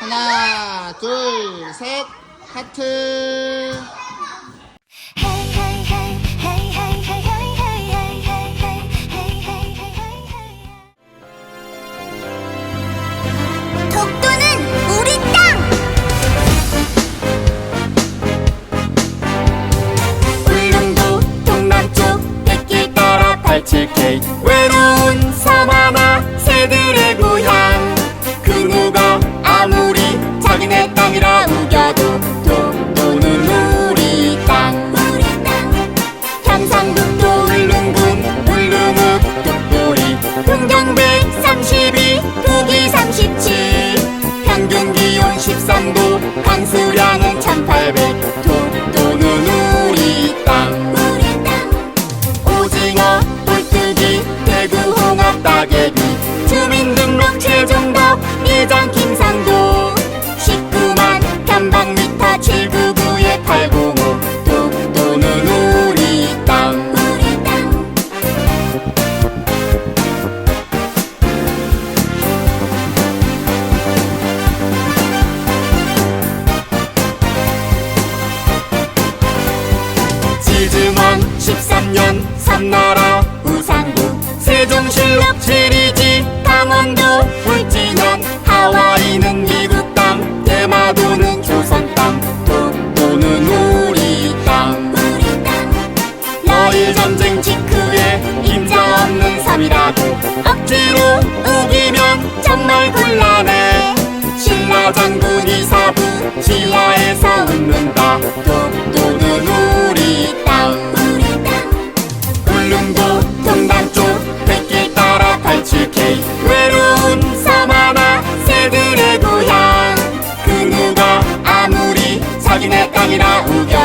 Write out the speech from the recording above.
하나, 둘, 셋. 하트. 13도 강수량은 1800 독도는 우리 땅. 우리 땅. 오징어, 꼴뚜기, 대구, 홍합, 따개비. 주민등록 최종덕, 예장, 억지로 우기면 정말 곤란해. 신라 장군이 사부 지화에서 웃는다. 독도는 우리 땅 우리 땅. 울릉도 동남 쪽 백길 따라 87K 외로운 섬 하나 새들의 고향. 그 누가 아무리 자기네 땅이라 우겨